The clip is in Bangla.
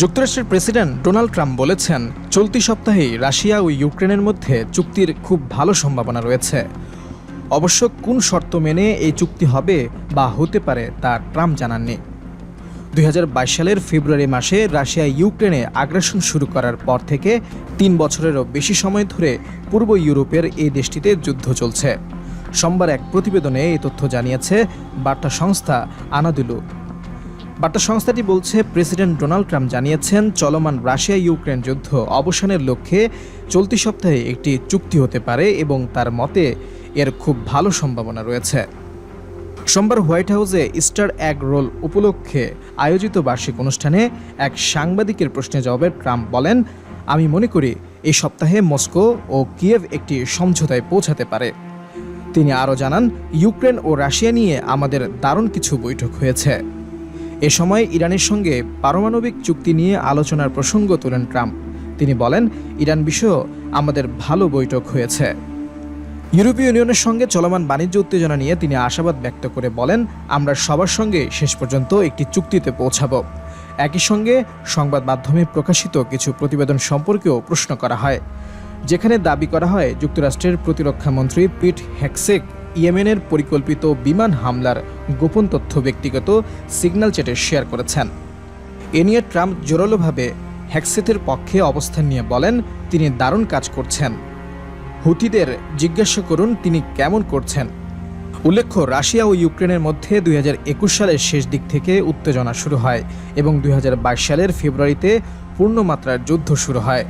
যুক্তরাষ্ট্রের প্রেসিডেন্ট ডোনাল্ড ট্রাম্প বলেছেন, চলতি সপ্তাহেই রাশিয়া ও ইউক্রেনের মধ্যে চুক্তির খুব ভালো সম্ভাবনা রয়েছে। অবশ্য কোন শর্ত মেনে এই চুক্তি হবে বা হতে পারে তা ট্রাম্প জানাননি। দুই হাজার বাইশ সালের ফেব্রুয়ারি মাসে রাশিয়া ইউক্রেনে আগ্রাসন শুরু করার পর থেকে তিন বছরেরও বেশি সময় ধরে পূর্ব ইউরোপের এই দেশটিতে যুদ্ধ চলছে। সোমবার এক প্রতিবেদনে এই তথ্য জানিয়েছে বার্তা সংস্থা আনাদুলু। বার্তা সংস্থাটি বলছে, প্রেসিডেন্ট ডোনাল্ড ট্রাম্প জানিয়েছেন, চলমান রাশিয়া ইউক্রেন যুদ্ধ অবসানের লক্ষ্যে চলতি সপ্তাহে একটি চুক্তি হতে পারে এবং তার মতে এর খুব ভালো সম্ভাবনা রয়েছে। সোমবার হোয়াইট হাউসে ইস্টার এগ রোল উপলক্ষে আয়োজিত বার্ষিক অনুষ্ঠানে এক সাংবাদিকের প্রশ্নে জবাবে ট্রাম্প বলেন, আমি মনে করি এই সপ্তাহে মস্কো ও কিয়েভ একটি সমঝোতায় পৌঁছাতে পারে। তিনি আরও জানান, ইউক্রেন ও রাশিয়া নিয়ে আমাদের দারুণ কিছু বৈঠক হয়েছে। এ সময় ইরানের সঙ্গে পারমাণবিক চুক্তি নিয়ে আলোচনার প্রসঙ্গ তোলেন ট্রাম্প। তিনি বলেন, ইরান বিষয়েও আমাদের ভালো বৈঠক হয়েছে। ইউরোপীয় ইউনিয়নের সঙ্গে চলমান বাণিজ্য উত্তেজনা নিয়ে তিনি আশাবাদ ব্যক্ত করে বলেন, আমরা সবার সঙ্গে শেষ পর্যন্ত একটি চুক্তিতে পৌঁছাব। একই সঙ্গে সংবাদ মাধ্যমে প্রকাশিত কিছু প্রতিবেদন সম্পর্কেও প্রশ্ন করা হয়, যেখানে দাবি করা হয়, যুক্তরাষ্ট্রের প্রতিরক্ষা মন্ত্রী পিট হ্যাকসেক ইয়েমেনের পরিকল্পিত বিমান হামলার গোপন তথ্য ব্যক্তিগত সিগন্যাল চ্যাটে শেয়ার করেছেন। এ নিয়ে ট্রাম্প জোরালোভাবে হ্যাকসেথের পক্ষে অবস্থান নিয়ে বলেন, তিনি দারুণ কাজ করছেন। হুতিদের জিজ্ঞাসা করুন, তিনি কেমন করছেন? উল্লেখ্য, রাশিয়া ও ইউক্রেনের মধ্যে দুই হাজার একুশ সালের শেষ দিক থেকে উত্তেজনা শুরু হয় এবং দুই হাজার বাইশ সালের ফেব্রুয়ারিতে পূর্ণমাত্রার যুদ্ধ শুরু হয়।